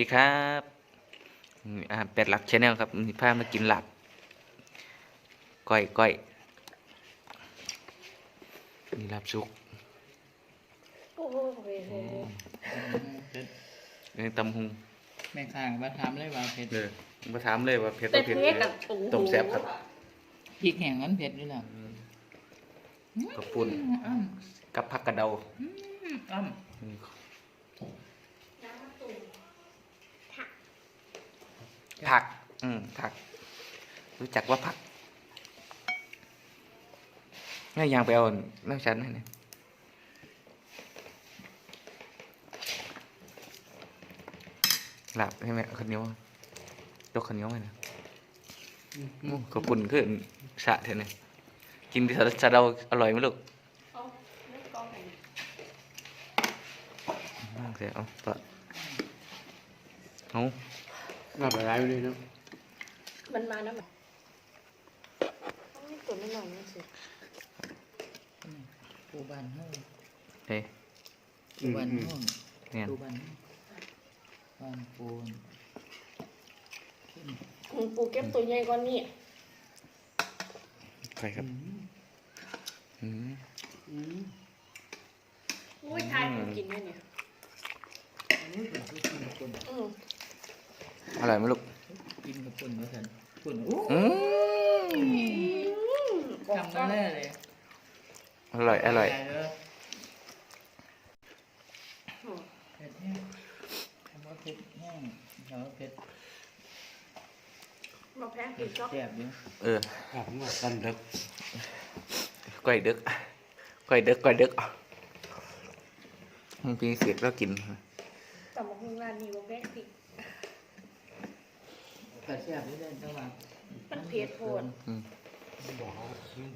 ดีครับอืมอาหารเป็ดหลักชแนลครับมีพามากินหลับก้อยก้อยนี่ลาบซุกโอ้โหเว้ยเว้ยเว้ยนี่ตำหุงแม่ข้างมาทำเลยว่าเผ็ดเลยมาถามเลยว่าเผ็ดแต่บ่เผ็ดเผ็ดกับโอ้โหต้มแซ่บครับพริกแห้งมันเผ็ดอยู่แล้วกระปุ่นอ้ำกับผักกระเดาอ้ำ อืม ผัก อืมผัก รู้จักว่าผักนี่ยางไปเอาน้ำชั้นให้หน่อยหลับใช่ไหมข้าวเหนียวยกข้าวเหนียวให้หนะขอบคุณขึ้นสะเถอะเนี่ยกินที่สะสะเดาอร่อยไหมลูกเอาไม่กองไหนมากเลยเอาปะเอา น่าไปร้ายเลยเนาะมันมาแล้วมันต้องให้ตัวไม่หน่อยนี่สิปูบานห้องเฮ้ยปูบานห้องเนี่ยปูบานห้องบานปูนคุณปูเก็บตัวใหญ่กว่านี้ใครครับอืมอืมอุ้ยทายผมกินเนี่ยเนี่ยอืม อร่อยไหมลูกกินกับปุ่นมาสันปุ่นอู้อืมอืมทำกันแน่เลยอร่อย อร่อยใหญ่เลยเผ็ดแห้งคำว่าเผ็ดแห้งคำว่าเผ็ดมาแพ้กินช็อกแซ่บอยู่เออครับผมว่าสั้นเด็กก้อยดึกก้อยดึกก้อยดึกมันปีเสร็จแล้วกินแต่มาหุ้งร้านนี้ว่าแพ้กิน แต่แซ่บอยู่เลยแต่ว่ามันเผ็ดโพดอืมบอกว่าอืม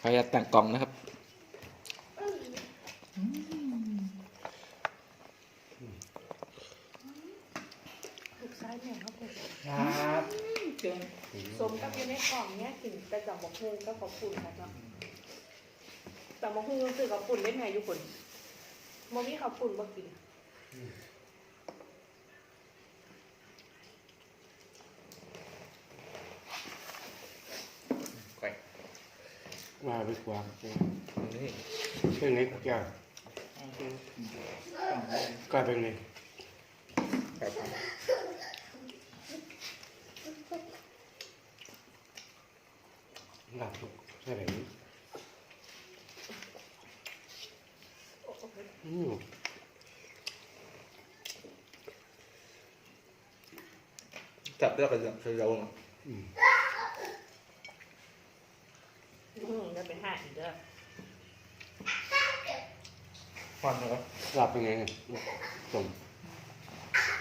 ขออนุญาตตั้งกล่องนะครับลูกซ้ายแม่เขาเป็นครับจนสมกับอยู่ในกล่องเนี้ยกินแต่จับบอกหุ้งก็ขอบคุณค่ะเนาะแต่บอกหุ้งรู้สึกขอบคุณได้ไงอยู่คนโมมี่ขอบคุณบ่กิน ก้อย ว่าไปกวางเนี่ป็นไงแก้วเอาคือกล่องเลยกลายเป็นไงก้อยหลับทุกใช่ไหมอืมจับเลือกกันเสียงอืม อืมจะไปหาอีกเด้อฟันเหรอหลับเป็นไงจม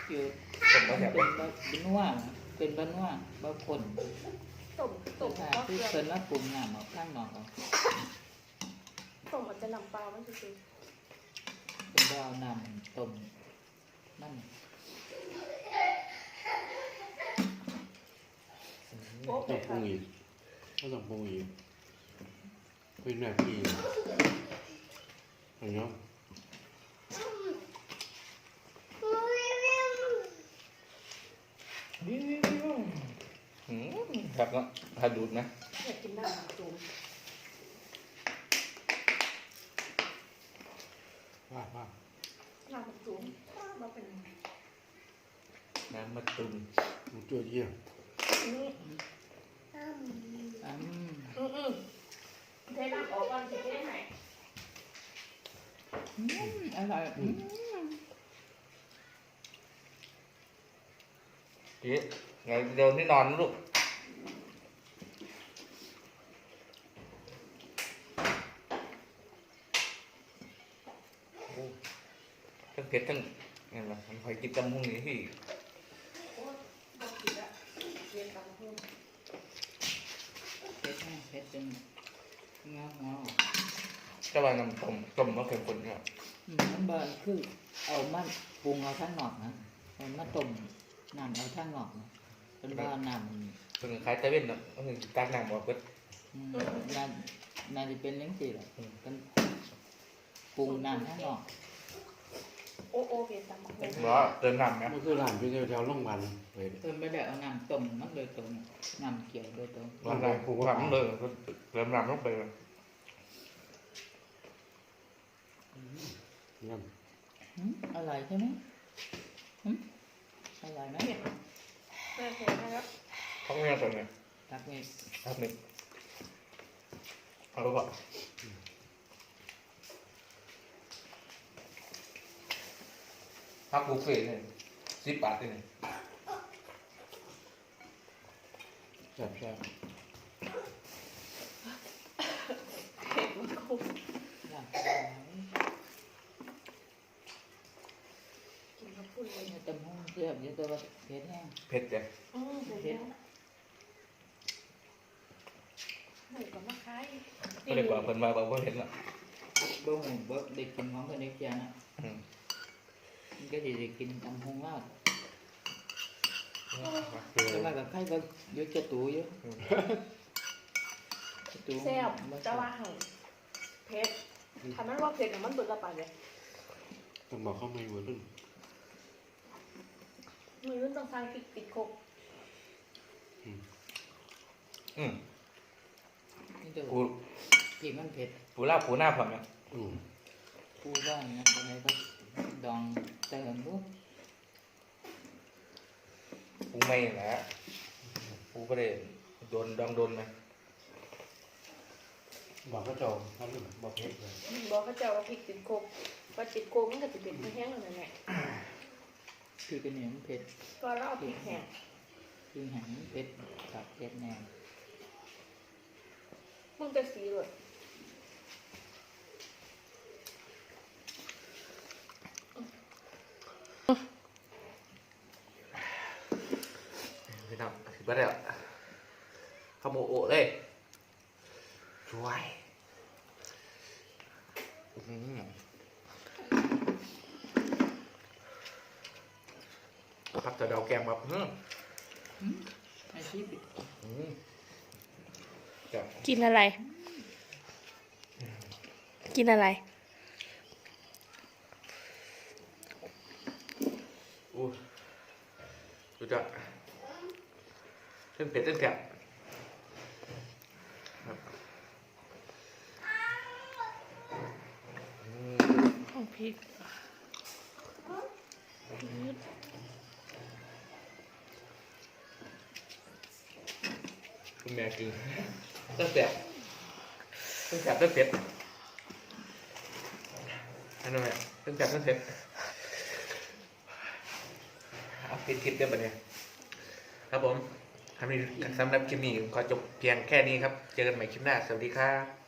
อยู่ผมก็เป็นแบบ้าบเป็นนัวนะเป็นบ้านนัวบ้าคนต้มต้มค่ะก็ที่เกลือเพิ่นว่าปรุงน้ำเอาข้างนอกเอาต้มอาจจะนำเปล่ามันคือเป็นดาวน้ำต้มนั่นโป๊ะต้องปรุค่ะงอีกก็ต้องปรุงอีก เป็นหน้าที่เอาเนาะอืมครับเนาะถ้าดูดนะอยากกินน้ำจุ่มว่าว่าน้ำจุ่มมาเป็นน้ำมะตูมมันตัวเยี่ยมอืมอืมอืม ทน้ำออกก่อนสิเทไหนอืมอร่อยอืมเดี๋ยวเดี๋ยวนี่นอนนะลูกทั้งเผ็ดทั้งเห็นไหมมันคอยกินตำหุงนี่ที่โอ้บอกกินละเรียนตำหุ่นเผ็ดแห้งเผ็ดเป็ นเงาเงาจะว่าน้ำต้มต้มก็เค็มข้นครับอืมมันเบิร์นคือเอามันปรุงเอาข้าหนอกนะเอามาต้มน้ำเอาข้งหนอกนะเป็นบ้าน้ำเป็นคล้ายตะเวนเนาะก็นตักน้ำออกเบิดอืมน่าน่าจะเป็นเลี้ยงสี่หรอเป็นปรุงน้ำข้าหนอก โอโอเผ็ดตำบักหุ่งเหรอเติมน้ำไหมมันคือร้านพี่แถวๆโรงพยาบาลเลยเพิ่นไม่ได้เอาน้ำต้มมันโดยตรงน้ำเกี่ยวโดยตรงร้านไหนผูกผังเลยเติมน้ำลงไปเลยนั่นหืมอร่อยใช่ไหมหืมอร่อยไหมแม่เผ็ดนะครับท้องเมียตัวเนี่ยตักนี่ครับหนึ่งเอาไปก่อน พักบุฟเฟ่ต์เนี่ยสิบบาทเองแซ่บแซ่บเผ็ดมันคุ้มลาบกินข้าวปุ้นเลยเนี่ยตำหุ่งเทียบเดี๋ยวตัวเผ็ดแห้งเผ็ดจ้ะอืมเผ็ดนะหมูกับมะขายก็เลยกว่าเพิ่นมาบอกว่าเห็นละบ่หูบ่ได้กินของคนนี้เพียงอะ อืม มันก็สิได้กินตำหุ่งลาบคือแต่ว่ากับใครก็อยุจะตูอยู่จะตูแซ่บแต่ว่าหั่งเผ็ดทำนั้นว่าเผ็ดเนี่ยมันเบิดละปานเลยต้องบอกเข้าไม่เหมือนรุ่นมือรุ่นต้องสร้างติดติดโคกอืมนี่ตัวปูที่มันเผ็ดปูลาบปูหน้าผมเนี่ยอืมปูว่าอย่างนั้นอะไรก็ ดองเติมลูกปูไม่แหละปูก็ได้โดนดองโดนไหมบอกก็จองนั่นบอกเผ็ดเลยบอกเขาเจ้าว่าพริกติดโคกว่าติดโคกมันก็จะเป็นแห้งๆนั่นแหละคือเป็นอย่างมันเผ็ดก็เราเอาพริกแห้งคือแห้งมันเผ็ดกับเผ็ดแน่มึงจะสีเลย พี่น้องถือว่าได้ละขโมโอะเลยช่วยอืมพักจะเดาแกมแบบอืมไอ้ที่อืมจับกินอะไร กินอะไรอู้ดูจัก เส้นเผ็ดเส้นแสบครับอืมของพริกคุณแม่กินเส้นแสบเส้นแสบเส้นเผ็ดอันนั้นแหละเส้นแสบเส้นเผ็ดเอาปิดคลิปได้ปะเนี่ยครับผมทำนี้ สำหรับคลิปนี้ขอจบเพียงแค่นี้ครับ เจอกันใหม่คลิปหน้า สวัสดีครับ